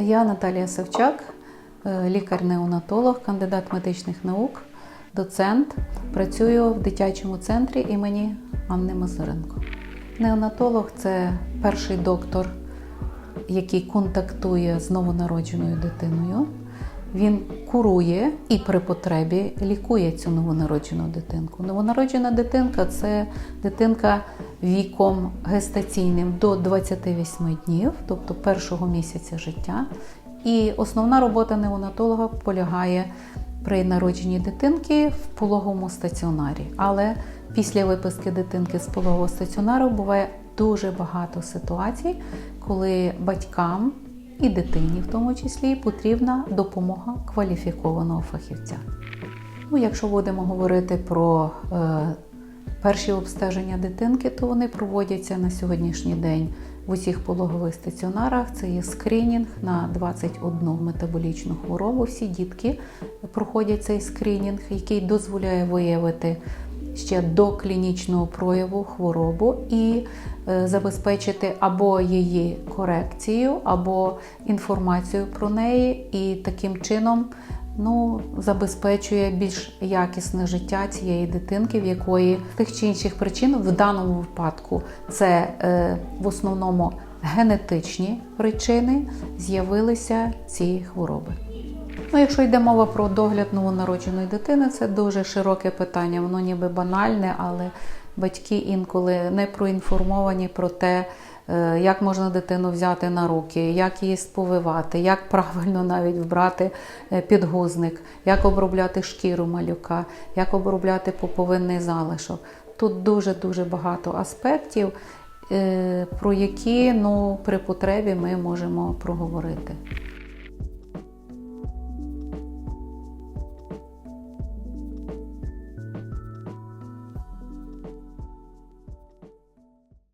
Я Наталія Савчак, е, лікар-неонатолог, кандидат медичних наук, доцент. Працюю в дитячому центрі імені Анни Мазуренко. Неонатолог це перший доктор, який контактує з новонародженою дитиною. Він курує і при потребі лікує цю новонароджену дитинку. Новонароджена дитинка це дитинка віком гестаційним до 28 днів, тобто першого місяця життя. І основна робота неонатолога полягає при народженні дитинки в пологовому стаціонарі. Але після виписки дитинки з пологового стаціонару буває дуже багато ситуацій, коли батькам і дитині, в тому числі, потрібна допомога кваліфікованого фахівця. Ну, якщо будемо говорити про е, перші обстеження дитинки, то вони проводяться на сьогоднішній день в усіх пологових стаціонарах. Це є скринінг на 21 метаболічну хворобу. Всі дітки проходять цей скринінг, який дозволяє виявити ще до клінічного прояву хворобу і е, забезпечити або її корекцію, або інформацію про неї, і таким чином ну, забезпечує більш якісне життя цієї дитинки, в якої тих чи інших причин в даному випадку це е, в основному генетичні причини з'явилися ці хвороби. Ну, якщо йде мова про догляд новонародженої дитини, це дуже широке питання. Воно ніби банальне, але батьки інколи не проінформовані про те, е, як можна дитину взяти на руки, як її сповивати, як правильно навіть вбрати е, підгузник, як обробляти шкіру малюка, як обробляти поповинний залишок. Тут дуже-дуже багато аспектів, е, про які ну, при потребі ми можемо проговорити.